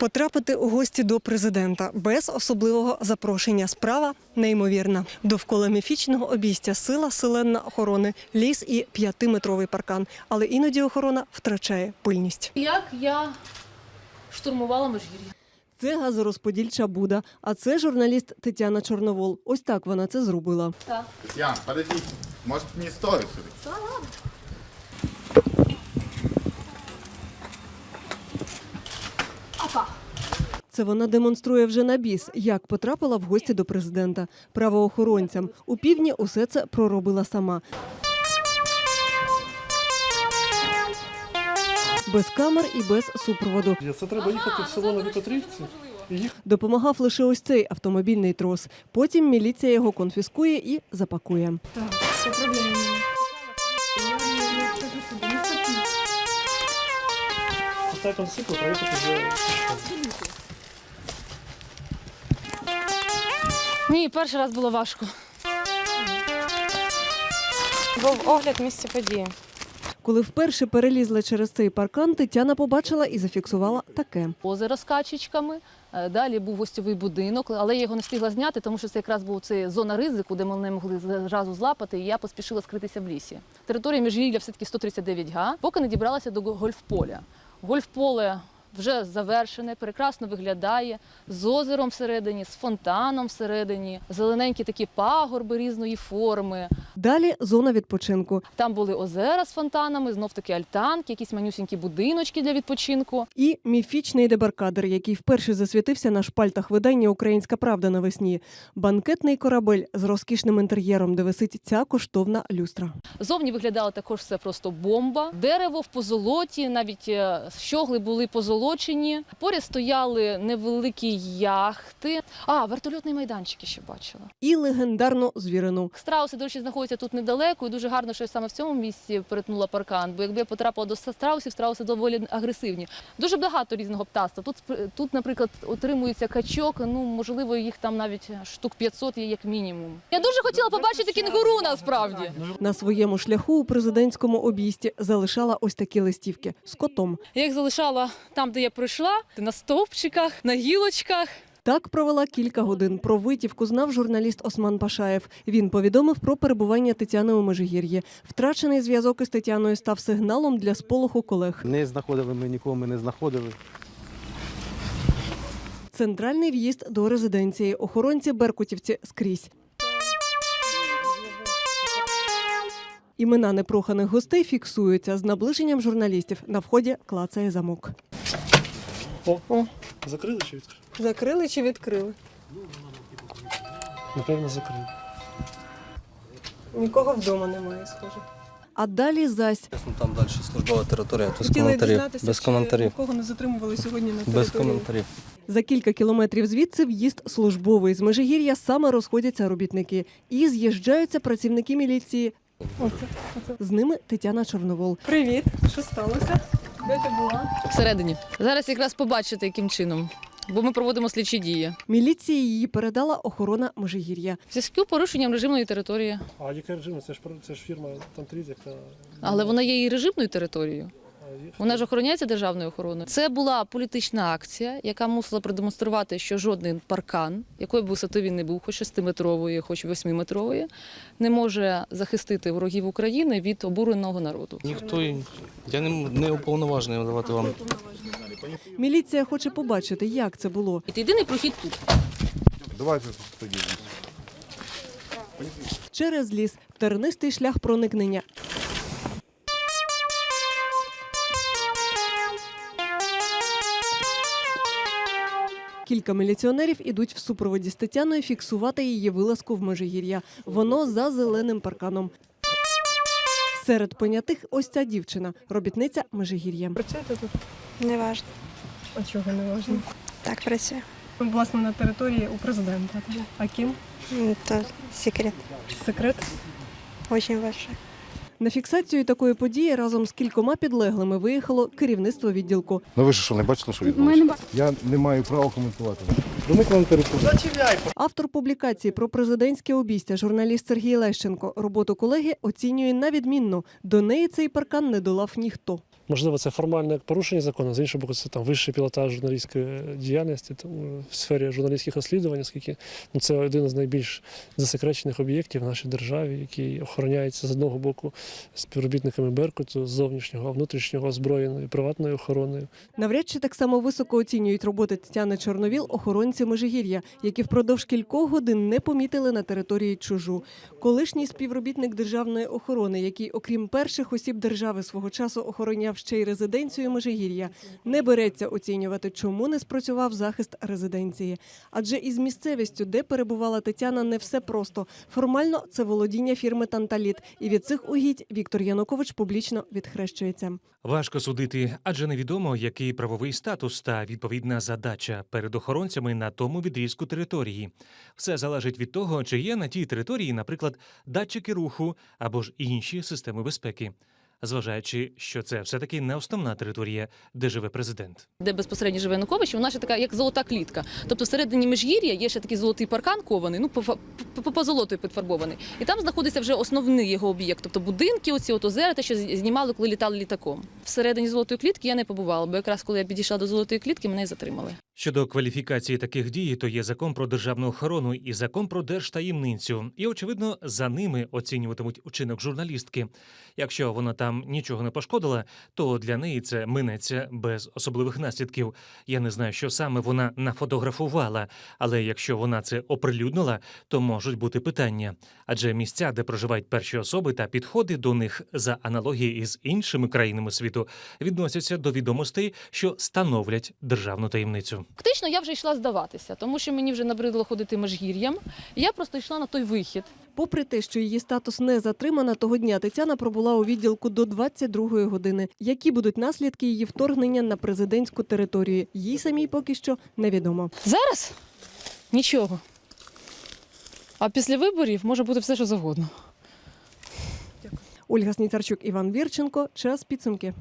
Потрапити у гості до президента без особливого запрошення. Справа неймовірна. Довкола міфічного обійстя сила селенна охорони, ліс і п'ятиметровий паркан. Але іноді охорона втрачає пильність. Як я штурмувала Межгір'я. Це газорозподільча буда, а це журналіст Тетяна Чорновол. Ось так вона це зробила. Так. Ян, подожди. Может, не стоит сюда? Це вона демонструє вже на біс, як потрапила в гості до президента. Правоохоронцям у півдні усе це проробила сама. Без камер і без супроводу. Це треба їхати в село на Вікотрівці Допомагав лише ось цей автомобільний трос. Потім міліція його конфіскує і запакує. цей консипу проїхати вже Ні, перший раз було важко. Був огляд місця події. Коли вперше перелізла через цей паркан, Тетяна побачила і зафіксувала таке. Озеро з качечками. е, Далі був гостьовий будинок, але я його не встигла зняти, тому що це якраз був це зона ризику, де мене могли зразу злапати, і я поспішила скритися в лісі. Територія Міжгір'я все-таки 139 га, поки не дібралася до гольфполя. Гольфполе вже завершене, прекрасно виглядає з озером всередині, з фонтаном всередині, зелененькі такі пагорби різної форми. Далі зона відпочинку Там були озера з фонтанами, знов таки альтанки, якісь манюсінькі будиночки для відпочинку. і міфічний дебаркадер, який вперше засвітився на шпальтах видання Українська правда навесні. Банкетний корабель з розкішним інтер'єром, де висить ця коштовна люстра. Зовні виглядало також все просто бомба. Дерево в позолоті, навіть е, щогли були позолочені. Поряд стояли невеликі яхти. А, вертольотний майданчик я ще бачила. І легендарну звірину. Страуси, до речі, знаходяться тут недалеко, і дуже гарно, що я саме в цьому місці перетнула паркан. Бо якби я потрапила до страусів, страуси доволі агресивні. Дуже багато різного птаства. Тут, тут, наприклад, отримується качок. Ну можливо, їх там навіть штук 500 є як мінімум. Я дуже хотіла побачити кінгуру насправді. На своєму шляху у президентському обійсті залишала ось такі листівки з котом. Я їх залишала там, де я прийшла, на стовпчиках, на гілочках. Так провела кілька годин. Про витівку знав журналіст Осман Пашаєв. Він повідомив про перебування Тетяни у Межигір'ї. Втрачений зв'язок із Тетяною став сигналом для сполоху колег. Не знаходили ми нікого, ми не знаходили. Центральний в'їзд до резиденції. Охоронці беркутівці скрізь. Імена непроханих гостей фіксуються з наближенням журналістів. На вході клацає замок. О, о. закрили чи відкрили? Закрили чи відкрили? Напевно, закрили. Нікого вдома немає, схоже. А далі зась Ясно, там далі службова територія, без Хотіли коментарів. дізнатися, Без чи коментарів. нікого не затримували сьогодні на території. Без коментарів. За кілька кілометрів звідси в'їзд службовий. З Межигір'я саме розходяться робітники. І з'їжджаються працівники міліції. З ними Тетяна Чорновол. Привіт, що сталося? Де ти була? Всередині. Зараз якраз побачите, яким чином. Бо ми проводимо слідчі дії. Міліції її передала охорона Межигір'я. В зв'язку з порушенням режимної території. А яке режим? Це ж про- це ж фірма Тантріз, яка. Але вона є і режимною територією. Вона ж охороняється державною охороною. Це була політична акція, яка мусила продемонструвати, що жодний паркан, якої б висоти він не був, хоч 6-метрової, хоч 8-метрової, не може захистити ворогів України від обуреного народу. Ніхто я не, не уповноважений давати вам. Міліція хоче побачити, як це було. Єдиний прохід тут. Давайте тоді. Через ліс тернистий шлях проникнення. Кілька міліціонерів ідуть в супроводі з Тетяною фіксувати її вилазку в Межигір'я. Воно за зеленим парканом. Серед понятих ось ця дівчина, робітниця Межигір'я. Працюєте тут? Неважно. А чого не важливо? Так працює. Власне, на території у президента. А ким? То секрет. Секрет? Очень большой. На фіксацію такої події разом з кількома підлеглими виїхало керівництво відділку. Ну ви ж що, не бачили, що відбулося? Я не маю права коментувати. На. Автор публікації про президентське обійстя, журналіст Сергій Лещенко, роботу колеги оцінює на відмінно. До неї цей паркан не долав ніхто. Можливо, це формальне порушення закону, з іншого боку, це там вищий пілотаж журналістської діяльності тому, в сфері журналістських розслідувань, оскільки ну, це один з найбільш засекречених об'єктів в нашій державі, який охороняється з одного боку співробітниками Беркуту, зовнішнього, внутрішнього озброєною приватною охороною. Навряд чи так само високо оцінюють роботи Тетяни Чорновіл охоронці Межигір'я, які впродовж кількох годин не помітили на території чужу. Колишній співробітник державної охорони, який, окрім перших осіб держави, свого часу охороняв ще й резиденцію Межигір'я, не береться оцінювати, чому не спрацював захист резиденції. Адже із місцевістю, де перебувала Тетяна, не все просто. Формально це володіння фірми Танталіт, і від цих угідь Віктор Янукович публічно відхрещується. Важко судити, адже невідомо, який правовий статус та відповідна задача перед охоронцями на тому відрізку території. Все залежить від того, чи є на тій території, наприклад, датчики руху або ж інші системи безпеки, зважаючи, що це все таки не основна територія, де живе президент. Де безпосередньо живе Янукович, вона ще така, як золота клітка. Тобто всередині міжгір'я є ще такий золотий паркан кований, ну по золотою підфарбований. І там знаходиться вже основний його об'єкт, тобто будинки, оці от озера, те, що знімали, коли літали літаком. Всередині золотої клітки я не побувала, бо якраз коли я підійшла до золотої клітки, мене затримали. Щодо кваліфікації таких дій, то є закон про державну охорону і закон про держтаємницю. І, очевидно, за ними оцінюватимуть учинок журналістки. Якщо вона там нічого не пошкодила, то для неї це минеться без особливих наслідків. Я не знаю, що саме вона нафотографувала, але якщо вона це оприлюднила, то можуть бути питання. Адже місця, де проживають перші особи та підходи до них за аналогії із іншими країнами світу, відносяться до відомостей, що становлять державну таємницю. Фактично я вже йшла здаватися, тому що мені вже набридло ходити межгір'ям. Я просто йшла на той вихід. Попри те, що її статус не затримана, того дня Тетяна пробула у відділку до 22-ї години. Які будуть наслідки її вторгнення на президентську територію? Їй самій поки що невідомо. Зараз нічого. А після виборів може бути все, що завгодно. Ольга Сніцарчук, Іван Вірченко. Час підсумки.